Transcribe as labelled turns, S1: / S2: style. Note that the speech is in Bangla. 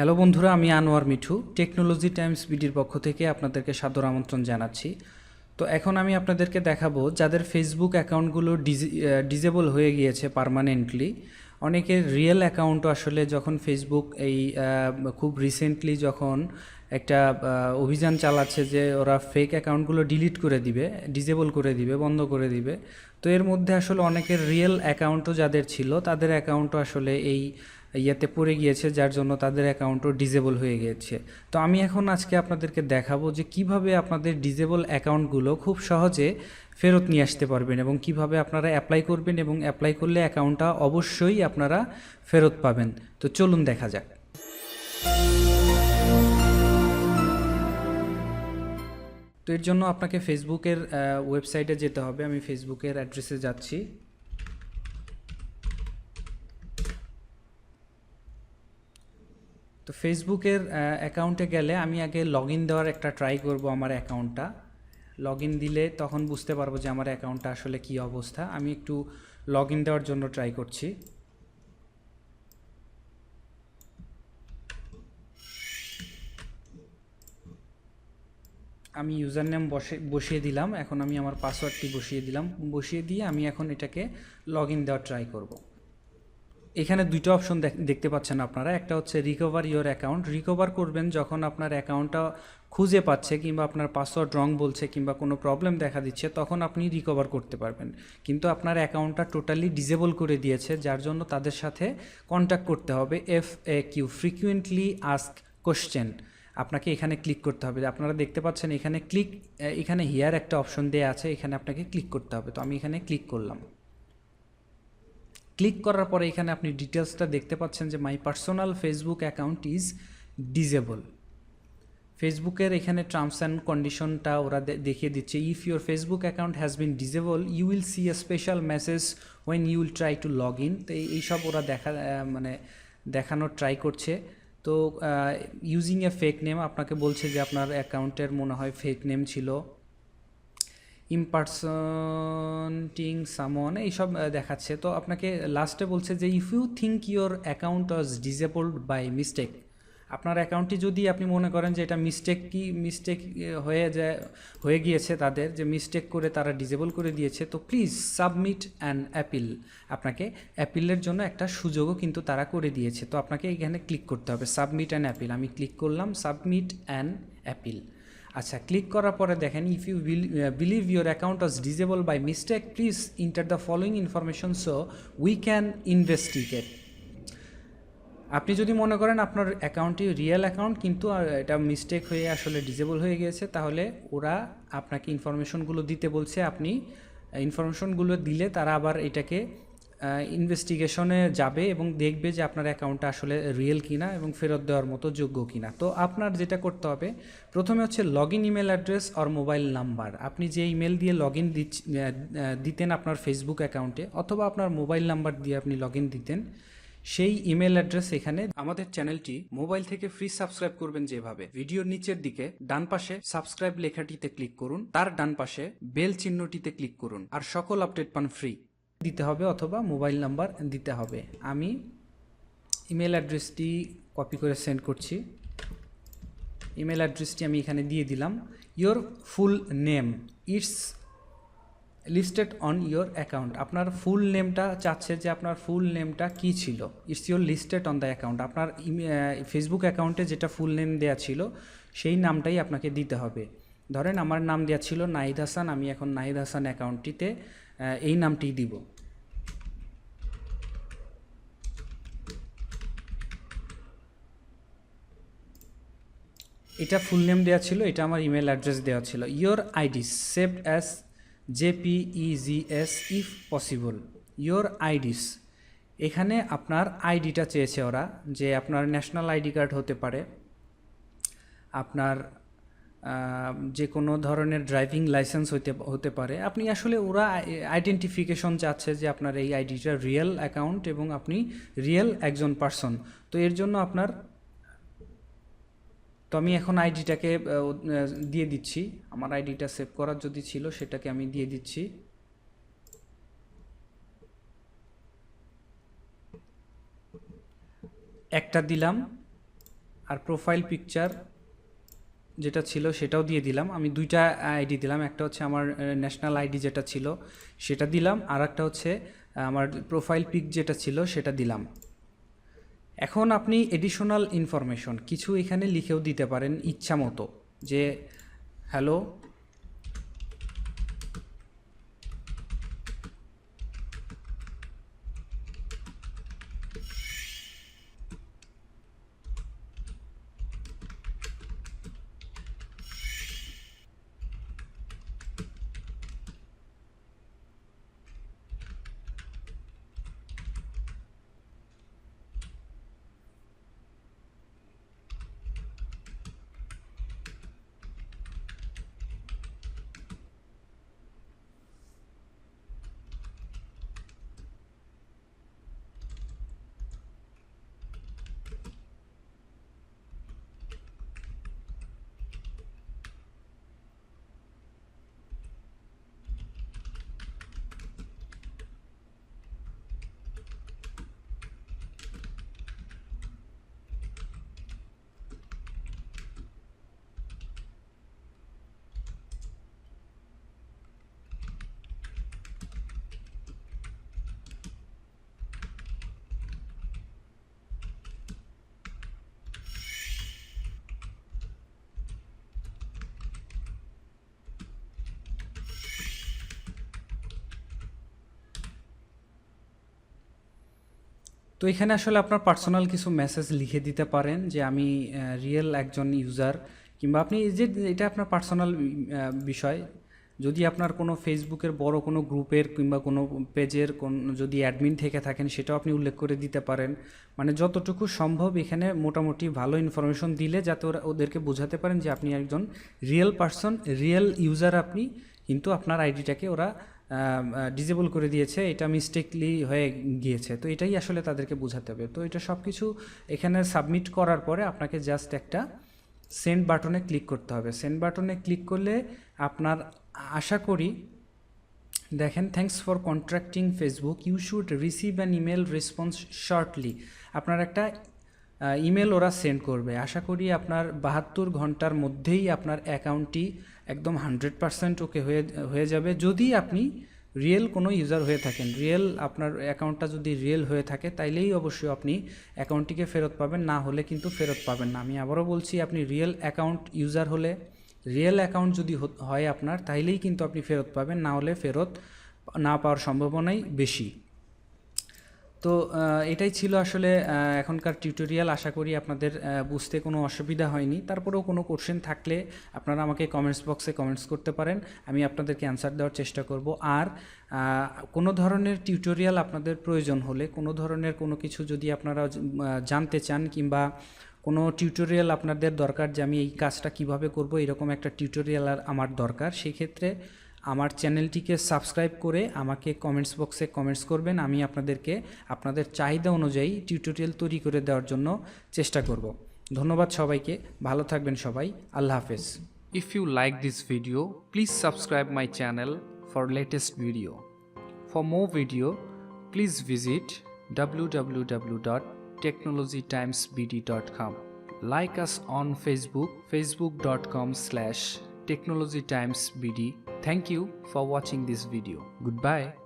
S1: হ্যালো বন্ধুরা, আমি আনোয়ার মিঠু, টেকনোলজি টাইমস বিডির পক্ষ থেকে আপনাদেরকে সাদর আমন্ত্রণ জানাচ্ছি। তো এখন আমি আপনাদেরকে দেখাবো যাদের ফেসবুক অ্যাকাউন্টগুলো ডিজেবল হয়ে গিয়েছে পারমানেন্টলি। অনেকের রিয়েল অ্যাকাউন্টও আসলে যখন ফেসবুক এই খুব রিসেন্টলি যখন একটা অভিযান চালাচ্ছে যে ওরা ফেক অ্যাকাউন্টগুলো ডিলিট করে দিবে, ডিজেবল করে দিবে, বন্ধ করে দিবে, তো এর মধ্যে আসলে অনেকের রিয়েল অ্যাকাউন্টও যাদের ছিল, তাদের অ্যাকাউন্টও আসলে এই ইয়েতে পড়ে গিয়েছে, যার জন্য তাদের অ্যাকাউন্টও ডিজেবল হয়ে গিয়েছে। তো আমি এখন আজকে আপনাদেরকে দেখাবো যে কীভাবে আপনাদের ডিজেবল অ্যাকাউন্টগুলো খুব সহজে ফেরত নিয়ে আসতে পারবেন এবং কীভাবে আপনারা অ্যাপ্লাই করবেন এবং অ্যাপ্লাই করলে অ্যাকাউন্টটা অবশ্যই আপনারা ফেরত পাবেন। তো চলুন দেখা যাক। তো এর জন্য আপনাকে ফেসবুকের ওয়েবসাইটে যেতে হবে। আমি ফেসবুকের অ্যাড্রেসে যাচ্ছি। তো ফেসবুকের অ্যাকাউন্টে গেলে আমি আগে লগ ইন দেওয়ার একটা ট্রাই করব আমার অ্যাকাউন্টটা লগ ইন দিলে তখন বুঝতে পারব যে আমার অ্যাকাউন্টটা আসলে কী অবস্থা। আমি একটু লগ ইন দেওয়ার জন্য ট্রাই করছি। আমি ইউজার নেম বসে, বসিয়ে দিলাম। এখন আমি আমার পাসওয়ার্ডটি বসিয়ে দিলাম। বসিয়ে দিয়ে আমি এখন এটাকে লগ ইন দেওয়ার ট্রাই করব। এখানে দুইটা অপশন দেখতে পাচ্ছেন আপনারা। একটা হচ্ছে রিকভার ইওর অ্যাকাউন্ট রিকভার করবেন যখন আপনার অ্যাকাউন্টটা খুঁজে পাচ্ছে কিংবা আপনার পাসওয়ার্ড রং বলছে কিংবা কোনো প্রবলেম দেখা দিচ্ছে, তখন আপনি রিকভার করতে পারবেন। কিন্তু আপনার অ্যাকাউন্টটা টোটালি ডিজেবল করে দিয়েছে, যার জন্য তাদের সাথে কন্ট্যাক্ট করতে হবে। F A Q frequently asked question আপনাকে এখানে ক্লিক করতে হবে। আপনারা দেখতে পাচ্ছেন এখানে ক্লিক এখানে হিয়ার একটা অপশন দেওয়া আছে, এখানে আপনাকে ক্লিক করতে হবে। তো আমি এখানে ক্লিক করলাম। ক্লিক করার পরে এখানে আপনি ডিটেলসটা দেখতে পাচ্ছেন যে my personal Facebook account is disable ফেসবুকের এখানে টার্মস অ্যান্ড কন্ডিশনটা ওরা দেখিয়ে দিচ্ছে। If your Facebook account has been disable you will see a special message when you will try to log in. তো এইসব ওরা দেখা মানে দেখানোর ট্রাই করছে। তো ইউজিং এ ফেক নেম, আপনাকে বলছে যে আপনার অ্যাকাউন্টের মনে হয় ফেক নেম ছিল। ইম্পারসন্টিং সামন এইসব দেখাচ্ছে। তো আপনাকে লাস্টে বলছে যে if you think your account was disabled by mistake আপনার অ্যাকাউন্টটি যদি আপনি মনে করেন যে এটা মিস্টেক কি মিস্টেক হয়ে যায়, হয়ে গিয়েছে তাদের, যে মিস্টেক করে তারা ডিজেবল করে দিয়েছে, তো প্লিজ সাবমিট অ্যান অ্যাপিল আপনাকে অ্যাপিলের জন্য একটা সুযোগও কিন্তু তারা করে দিয়েছে। তো আপনাকে এখানে ক্লিক করতে হবে সাবমিট অ্যান অ্যাপিল আমি ক্লিক করলাম সাবমিট অ্যান অ্যাপিল আচ্ছা ক্লিক করার পরে দেখেন if you believe your account was disable by mistake please enter the following information so we can investigate আপনি যদি মনে করেন আপনার অ্যাকাউন্টটি রিয়েল অ্যাকাউন্ট কিন্তু এটা মিস্টেক হয়ে আসলে ডিজেবল হয়ে গিয়েছে, তাহলে ওরা আপনাকে ইনফরমেশনগুলো দিতে বলছে। আপনি ইনফরমেশনগুলো দিলে তারা আবার এটাকে ইনভেস্টিগেশনে যাবে এবং দেখবে যে আপনার অ্যাকাউন্টটা আসলে রিয়েল কিনা এবং ফেরত দেওয়ার মতো যোগ্য কিনা। তো আপনার যেটা করতে হবে, প্রথমে হচ্ছে log in email address or mobile number আপনি যে ইমেল দিয়ে লগ ইন দিতেন আপনার ফেসবুক অ্যাকাউন্টে অথবা আপনার মোবাইল নাম্বার দিয়ে আপনি লগ ইন দিতেন, সেই ইমেল অ্যাড্রেস এখানে আমাদের চ্যানেলটি মোবাইল থেকে ফ্রি সাবস্ক্রাইব করবেন যেভাবে। ভিডিওর নিচের দিকে ডান পাশে সাবস্ক্রাইব লেখাটিতে ক্লিক করুন, তার ডান পাশে বেল চিহ্নটিতে ক্লিক করুন, আর সকল আপডেট পান ফ্রি দিতে হবে অথবা মোবাইল নাম্বার দিতে হবে। আমি ইমেল অ্যাড্রেসটি কপি করে সেন্ড করছি। ইমেল অ্যাড্রেসটি আমি এখানে দিয়ে দিলাম। Your full name it's listed on your account আপনার ফুল নেমটা চাচ্ছে যে আপনার ফুল নেমটা কী ছিল? It's your listed on the account আপনার ফেসবুক অ্যাকাউন্টে যেটা ফুল নেম দেওয়া ছিল, সেই নামটাই আপনাকে দিতে হবে। ধরেন আমার নাম দেওয়া ছিল নাহিদ হাসান, আমি এখন নাহিদ হাসান অ্যাকাউন্টটিতে এই নামটিই দিব। এটা ফুল নেম দেওয়া ছিল, এটা আমার ইমেল অ্যাড্রেস দেওয়া ছিল। Your ID saved as JPEGs if possible your IDs এখানে আপনার আইডিটা চেয়েছে ওরা, যে আপনার ন্যাশনাল আইডি কার্ড হতে পারে। আপনার যে কোনো ধরনের ড্রাইভিং লাইসেন্স হতে হতে পারে। আপনি আসলে ওরা আইডেন্টিফিকেশন চাচ্ছে যে আপনার এই আইডিটা রিয়েল অ্যাকাউন্ট এবং আপনি রিয়েল একজন পার্সন তো এর জন্য আপনার, তো আমি এখন আইডিটাকে দিয়ে দিচ্ছি। আমার আইডিটা সেভ করার যদি ছিল সেটাকে আমি দিয়ে দিচ্ছি। একটা দিলাম। আর প্রোফাইল পিকচার যেটা ছিল সেটাও দিয়ে দিলাম। আমি দুইটা আইডি দিলাম। একটা হচ্ছে আমার ন্যাশনাল আইডি যেটা ছিল সেটা দিলাম। আর একটা হচ্ছে আমার প্রোফাইল পিক যেটা ছিল সেটা দিলাম। এখন আপনি এডিশনাল ইনফরমেশন কিছু এখানে লিখেও দিতে পারেন ইচ্ছা মতো যে, হ্যালো তো এখানে আসলে আপনার পার্সোনাল কিছু মেসেজ লিখে দিতে পারেন যে আমি রিয়েল একজন ইউজার কিংবা আপনি যে এটা আপনার পার্সোনাল বিষয়। যদি আপনার কোনো ফেসবুকের বড় কোনো গ্রুপের কিংবা কোনো পেজের কোন, যদি অ্যাডমিন থেকে থাকেন সেটাও আপনি উল্লেখ করে দিতে পারেন। মানে যতটুকু সম্ভব এখানে মোটামুটি ভালো ইনফরমেশন দিলে যাতে ওরা, ওদেরকে বোঝাতে পারেন যে আপনি একজন রিয়েল পার্সন রিয়েল ইউজার আপনি। কিন্তু আপনার আইডিটাকে ওরা ডিজেবল করে দিয়েছে, এটা মিস্টেকলি হয়ে গিয়েছে। তো এটাই আসলে তাদেরকে বোঝাতে হবে। তো এটা সব কিছু এখানে সাবমিট করার পরে আপনাকে জাস্ট একটা সেন্ড বাটনে ক্লিক করতে হবে। সেন্ড বাটনে ক্লিক করলে আপনার আশা করি, দেখেন thanks for contracting Facebook you should receive an email response shortly আপনার একটা ইমেল ওরা সেন্ড করবে। আশা করি আপনার বাহাত্তর ঘণ্টার মধ্যেই আপনার অ্যাকাউন্টটি একদম হান্ড্রেড পারসেন্ট ওকে হয়ে হয়ে যাবে। যদি আপনি রিয়েল কোনো ইউজার হয়ে থাকেন রিয়েল আপনার অ্যাকাউন্টটা যদি রিয়েল হয়ে থাকে, তাইলেই অবশ্যই আপনি অ্যাকাউন্টটিকে ফেরত পাবেন, না হলে কিন্তু ফেরত পাবেন না। আমি আবারও বলছি, আপনি রিয়েল অ্যাকাউন্ট ইউজার হলে রিয়েল অ্যাকাউন্ট যদি হয় আপনার, তাইলেই কিন্তু আপনি ফেরত পাবেন, না হলে ফেরত না পাওয়ার সম্ভাবনাই বেশি। তো এটাই ছিল আসলে এখনকার টিউটোরিয়াল আশা করি আপনাদের বুঝতে কোনো অসুবিধা হয়নি। তারপরেও কোনো কোশ্চেন থাকলে আপনারা আমাকে কমেন্টস বক্সে কমেন্টস করতে পারেন। আমি আপনাদেরকে অ্যান্সার দেওয়ার চেষ্টা করব। আর কোনো ধরনের টিউটোরিয়াল আপনাদের প্রয়োজন হলে, কোনো ধরনের কোনো কিছু যদি আপনারা জানতে চান কিংবা কোনো টিউটোরিয়াল আপনাদের দরকার যে আমি এই কাজটা কীভাবে করব, এরকম একটা টিউটোরিয়াল আর আমার দরকার সেই ক্ষেত্রে আমার চ্যানেলটিকে সাবস্ক্রাইব করে আমাকে কমেন্টস বক্সে কমেন্টস করবেন। আমি আপনাদেরকে আপনাদের চাহিদা অনুযায়ী টিউটোরিয়াল তৈরি করে দেওয়ার জন্য চেষ্টা করব। ধন্যবাদ সবাইকে। ভালো থাকবেন সবাই। আল্লাহ হাফেজ।
S2: If you like this video please subscribe my channel for latest video for more video please visit W W W dot technology times BD dot
S1: com like us on Facebook Facebook dot com slash technology times BD
S2: Thank you for watching this video. Goodbye.